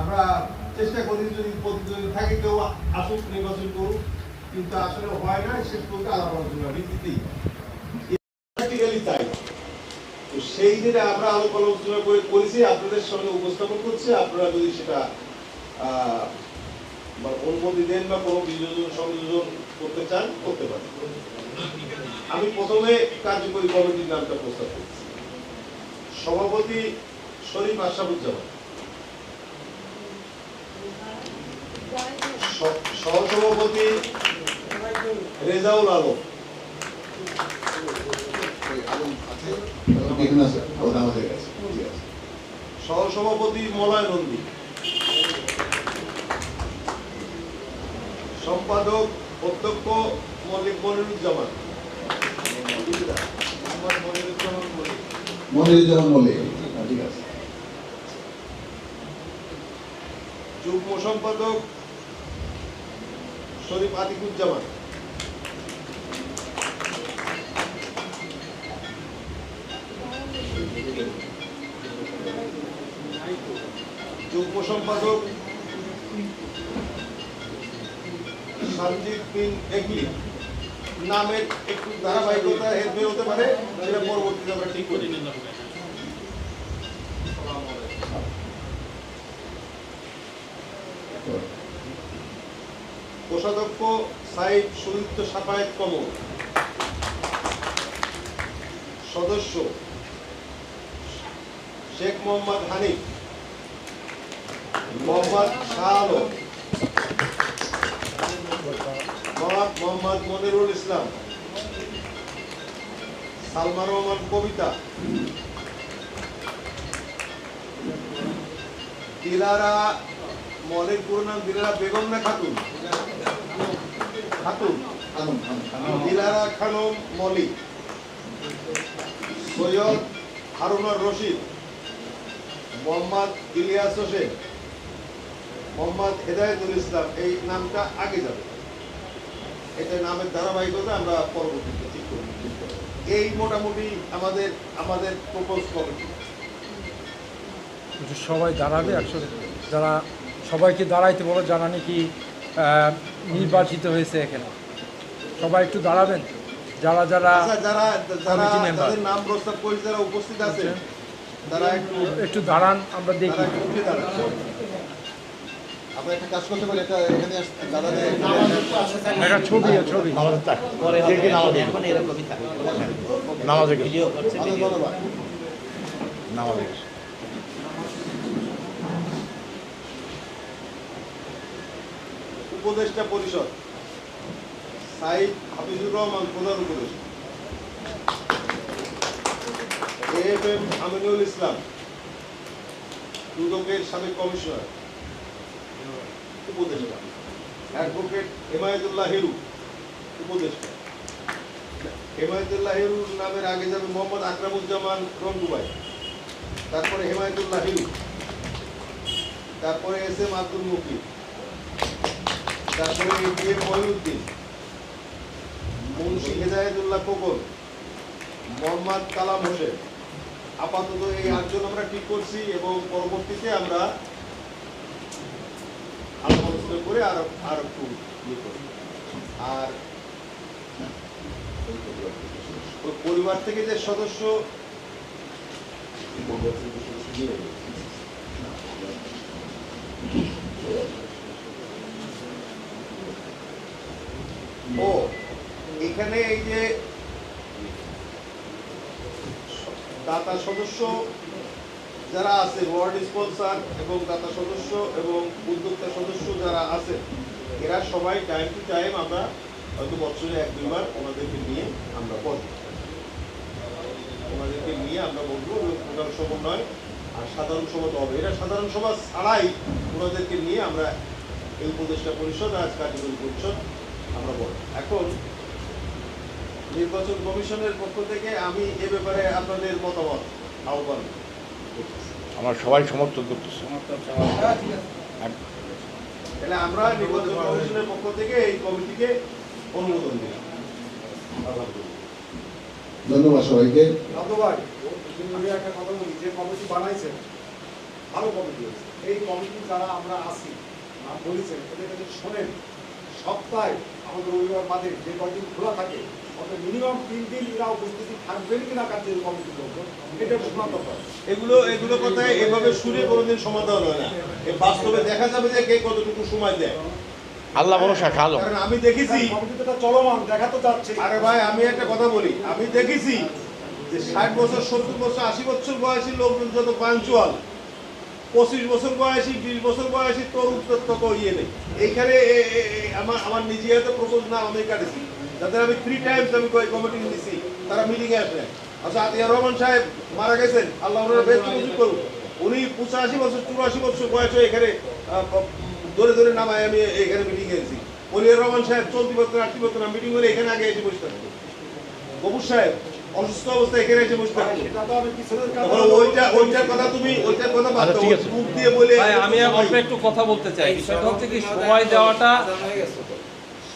আমরা চেষ্টা করি যদি প্রতিযোগিতা থাকে, কেউ আসুক, নির্বাচন করুক। কিন্তু আসলে হয় না, শেষ পর্যন্ত আলাপ আলোচনা ভিত্তিতেই। তাই। তো সেই দিনে আমরা আলোক আলোচনা করে করেছি, আপনাদের সঙ্গে উপস্থাপন করছি। আপনারা যদি সেটা অনুমতি দেন বা কোনো বিযোজন সংযোজন করতে চান, করতে পারেন। আমি প্রথমে কার্যকরী কমিটির নামটা প্রস্তাব করছি। সভাপতি শরীফ আশাবুজ্জামান সহসভাপতি রেজাউল আলম। সহসভাপতি মলয় নন্দী। সম্পাদক অধ্যক্ষ মল্লিক মনিরুজ্জামান। মোহাম্মদ মনিরুজ্জামান মল্লিক। মনিরুজ্জামান মল্লিক ঠিক আছে। যুগ্ম সম্পাদক শরীফ আতিকুজ্জামান যুগ্ম সম্পাদক সঞ্জিত বিন নামের একটু ধারাবাহিকতা হেরফের হতে পারে, সেটা পরবর্তীতে আমরা ঠিক করি কোষাধ্যক্ষ সাইদ সুদীপ্ত সাফায়েত কমল। সদস্য শেখ মোহাম্মদ হানিফ। মোহাম্মদ শাহ মোহাম্মদ মনিরুল ইসলাম। সালমা রহমান কবিতা। দিলারা মলের পুরো নাম দিলারা বেগম না খাতুন? খাতুন দিলারা খানম মলিক সৈয়দ হারুনার রশিদ মোহাম্মদ ইলিয়াস হোসেন মোহাম্মদ হেদায়েতুল ইসলাম এই নামটা আগে যাবে। এটা নামের ধারাবাহিকতা আমরা পরবর্তীতে ঠিক করব এই মোটামুটি আমাদের আমাদের প্রপোজ কমিটি সবাই দাঁড়াবে একসাথে যারা সবাইকে দাঁড়াইতে বলো যারা আহ, নির্বাচিত হয়েছে এখানে। সবাই একটু দাঁড়াবেন। যারা যারা আচ্ছা যারা যারা নাম প্রস্তাব করে যারা উপস্থিত আছেন তারা একটু একটু দাঁড়ান আমরা দেখি। একটু উঠে দাঁড়ান। আমরা একটা কাজ করতে পারি এটা এখানে আস- দাদাদের একটা ছবি ছবি পরে হবে এখন এরকমই থাকে নামাজে ভিডিও করছে আমাদের ভিডিও ধন্যবাদ নামাজে উপদেষ্টা পরিষদ। সাইদ হাফিজুর রহমান, প্রধান উপদেষ্টা। এফ এম আমিনুল ইসলাম, দুদকের সাবেক কমিশনার। উপদেষ্টা। অ্যাডভোকেট হেমায়তুল্লাহ হিরু, উপদেষ্টা। হেমায়তুল্লাহ হিরুর নামের আগে যাবে মোহাম্মদ আকরামুজ্জামান রঙ্গুবাই তারপরে হেমায়তুল্লাহ হিরু, তারপরে এস এম আব্দুল মুকিম তারপরে এ মহিউদ্দিন, মুন্সি হেদায়তুল্লাহ মোহাম্মদ কালাম হোসেন। আপাতত এই আটজন আমরা ঠিক করছি এবং পরবর্তীতে আমরা আলোচনা করে আর আর একটু ইয়ে আর পরিবার থেকে যে সদস্য ও এখানে এই যে দাতা সদস্য যারা আছে ওয়ার্ড স্পন্সর এবং দাতা সদস্য এবং উদ্যোক্তা সদস্য যারা আছে, এরা সবাই টাইম টু টাইম আমরা হয়তো বছরে এক, দুইবার ওনাদেরকে নিয়ে আমরা বলব। ওনাদেরকে নিয়ে আমরা বলব প্রধান সমন্বয় আর সাধারণ সভা তো হবে। এরা সাধারণ সভা ছাড়াই ওনাদেরকে নিয়ে আমরা এই উপদেষ্টা পরিষদ আজ কার্যকরী পরিষদ আমরা বলব। এখন নির্বাচন কমিশনের পক্ষ থেকে আমি এ ব্যাপারে আপনাদের মতামত আহ্বান। আমরা সবাই সমর্থন করতেছি। তাহলে আমরা নির্বাচন কমিশনের পক্ষ থেকে এই কমিটিকে অনুমোদন দিলাম। ধন্যবাদ সবাইকে। ধন্যবাদ। একটা কথা বলি যে কমিটি বানাইছেন ভালো কমিটি হয়েছে। এই কমিটি যারা আমরা আছি নাম বলেছেন। এদের কাছে শোনেন সপ্তাহে আমাদের রবিবার বাদে যে কদিন খোলা থাকে মিনিমাম তিন দিন এরা উপস্থিতি থাকবেন কিনা কার্যের কমিটির লোক এটা একটু এগুলো এগুলো কথায় এভাবে শুনে কোনোদিন সমাধান হয় না। এ বাস্তবে দেখা যাবে যে কে কতটুকু সময় দেয়। আল্লাহ ভরসা খালো কারণ আমি দেখেছি কমিটি চলমান দেখা তো যাচ্ছে। আরে ভাই আমি একটা কথা বলি। আমি দেখেছি যে ষাট বছর সত্তর বছর আশি বছর বয়সী লোকজন যত পাঞ্চুয়াল পঁচিশ বছর বয়সী বিশ বছর বয়সী তরুণ তত ইয়ে নেই। এইখানে আমার আমার নিজে হাতে প্রপোজ না আমি কাটেছি। যাদের আমি থ্রি টাইমস আমি কমিটি দিছি তারা মিটিং এ আসলেন আচ্ছা আতিয়া রহমান সাহেব মারা গেছেন আল্লাহ ওনার বেশ কিছু করুন উনি পঁচাশি বছর চুরাশি বছর বয়সে এখানে ধরে ধরে নামায় আমি এখানে মিটিং এসেছি। অলিয়ার রহমান সাহেব চলতি বছর আটটি বছর মিটিং করে এখানে আগে এসে বসে থাকতো কপুর সাহেব অসুস্থ অবস্থায় এখানে এসে বসে থাকতো তখন ওইটা ওইটার কথা তুমি ওইটার কথা বাদ আচ্ছা, দাও। দিয়ে বলে আমি একটু কথা বলতে চাই। বিষয়টা হচ্ছে কি সময় দেওয়াটা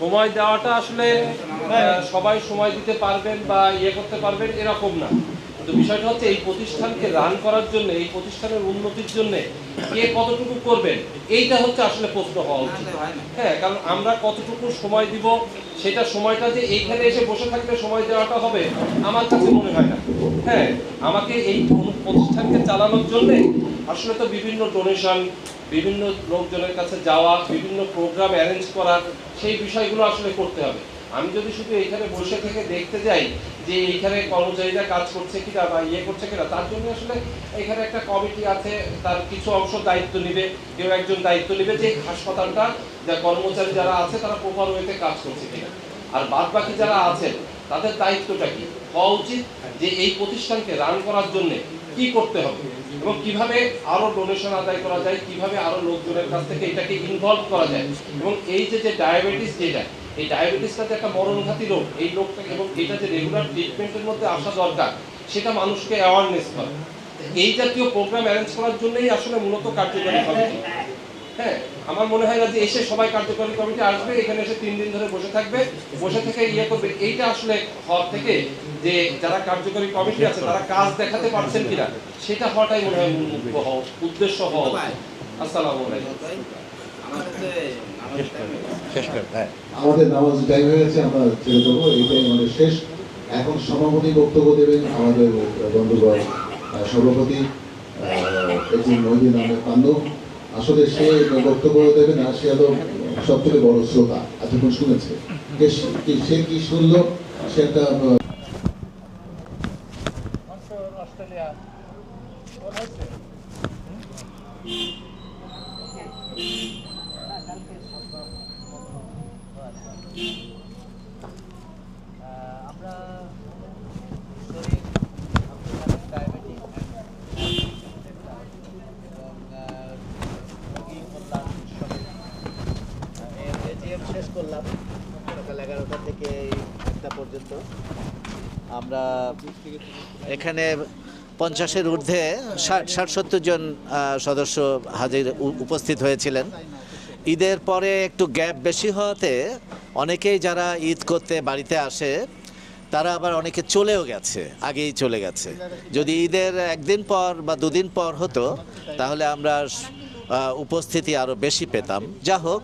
সময় দেওয়াটা আসলে আহ, সবাই সময় দিতে পারবেন বা ইয়ে করতে পারবেন এরকম না। কিন্তু বিষয়টা হচ্ছে এই প্রতিষ্ঠানকে রান করার জন্য এই প্রতিষ্ঠানের উন্নতির জন্য কে কতটুকু করবেন এইটা হচ্ছে আসলে প্রশ্ন হওয়া উচিত। হ্যাঁ কারণ আমরা কতটুকু সময় দিব সেটা সময়টা যে এইখানে এসে বসে থাকলে সময় দেওয়াটা হবে আমার কাছে মনে হয় না। হ্যাঁ আমাকে এই প্রতিষ্ঠানকে চালানোর জন্য আসলে তো বিভিন্ন ডোনেশন বিভিন্ন লোকজনের কাছে যাওয়া, বিভিন্ন প্রোগ্রাম অ্যারেঞ্জ করা, সেই বিষয়গুলো আসলে করতে হবে। আমি যদি শুধু এইখানে বসে থেকে দেখতে যাই যে এইখানে কর্মচারীরা কাজ করছে কিনা বা ইয়ে করছে কিনা, তার জন্য আসলে এখানে একটা কমিটি আছে, তার কিছু অংশ দায়িত্ব নেবে, কেউ একজন দায়িত্ব নেবে যে হাসপাতালটা, যা কর্মচারী যারা আছে তারা প্রপার ওয়েতে কাজ করছে কিনা। আর বাদ বাকি যারা আছেন, তাদের দায়িত্বটা কি? হওয়া উচিত যে এই প্রতিষ্ঠানকে রান করার জন্য কি করতে হবে? এবং কীভাবে আরও ডোনেশন আদায় করা যায়, কীভাবে আরও লোকজনের কাছ থেকে এটাকে ইনভলভ করা যায় এবং এই যে যে ডায়াবেটিস যেটা, এই ডায়াবেটিসটা যে একটা মরণঘাতী রোগ, এই রোগটা এবং এটা যে রেগুলার ট্রিটমেন্টের মধ্যে আসা দরকার, সেটা মানুষকে অ্যাওয়ারনেস করে। এই জাতীয় প্রোগ্রাম অ্যারেঞ্জ করার জন্যই আসলে মূলত কার্যকরী কমিটি হ্যাঁ আমার মনে হয় না যে এসে সবাই কার্যকরী কমিটি আসবে এখানে এসে তিন দিন ধরে বসে থাকবে বসে থেকে ইয়ে করবে। এইটা আসলে হওয়ার থেকে যে যারা কার্যকরী কমিটি আছে তারা কাজ দেখাতে পারছেন কিনা সেটা হওয়াটাই মনে হয় উদ্দেশ্য হওয়া। আসসালামু আলাইকুম। শেষ করে হ্যাঁ। আমাদের নামাজ টাইম হয়ে গেছে আমরা ছেড়ে দেবো এইটাই আমাদের শেষ। এখন সভাপতি বক্তব্য দেবেন আমাদের বন্ধুগণ সভাপতি এটি মহিদিন আহমেদ পান্ডু। আসলে সে বক্তব্য দেবে না, সে আরও সব থেকে বড় শ্রোতা, এতক্ষণ শুনেছে। সে- কি- শুনল? সে একটা Thank আমরা শরীর আপনার ডায়াবেটিস এবং আহ, রোগী কল্যাণ সমিতি আহ, এর এজিএম করলাম। সকাল এগারোটা থেকে একটা পর্যন্ত। আমরা এখানে পঞ্চাশের ঊর্ধ্বে ষাট ষাট, সত্তর জন সদস্য হাজির উপস্থিত হয়েছিলেন। ঈদের পরে একটু গ্যাপ বেশি হওয়াতে অনেকেই যারা ঈদ করতে বাড়িতে আসে, তারা আবার অনেকে চলেও গেছে, আগেই চলে গেছে। যদি ঈদের একদিন পর বা দুদিন পর হতো, তাহলে আমরা উপস্থিতি আরও বেশি পেতাম। যা হোক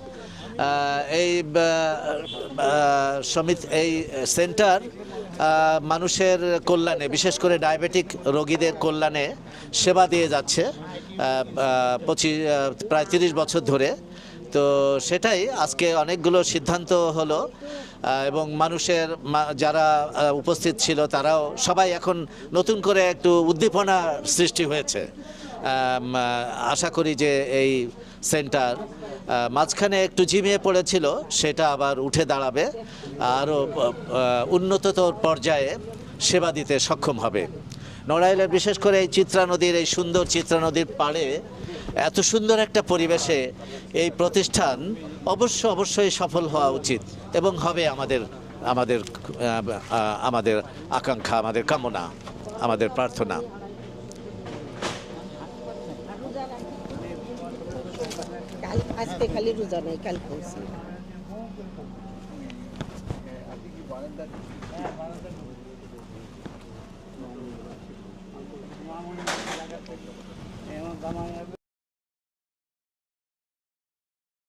এই সমিত, এই সেন্টার মানুষের কল্যাণে, বিশেষ করে ডায়াবেটিক রোগীদের কল্যাণে সেবা দিয়ে যাচ্ছে পঁচিশ প্রায় তিরিশ বছর ধরে। তো সেটাই আজকে অনেকগুলো সিদ্ধান্ত হলো এবং মানুষের যারা উপস্থিত ছিল তারাও সবাই এখন নতুন করে একটু উদ্দীপনা সৃষ্টি হয়েছে। আশা করি যে এই সেন্টার মাঝখানে একটু ঝিমিয়ে পড়েছিল, সেটা আবার উঠে দাঁড়াবে, আরও উন্নততর পর্যায়ে সেবা দিতে সক্ষম হবে। নড়াইলের বিশেষ করে এই চিত্রা নদীর, এই সুন্দর চিত্রা নদীর পাড়ে এত সুন্দর একটা পরিবেশে এই প্রতিষ্ঠান অবশ্য অবশ্যই সফল হওয়া উচিত এবং হবে আমাদের আমাদের আমাদের আকাঙ্ক্ষা, আমাদের কামনা, আমাদের প্রার্থনা। కలిపి అస్తే కలిపి రుజానాయి కలిపేసి ఏమో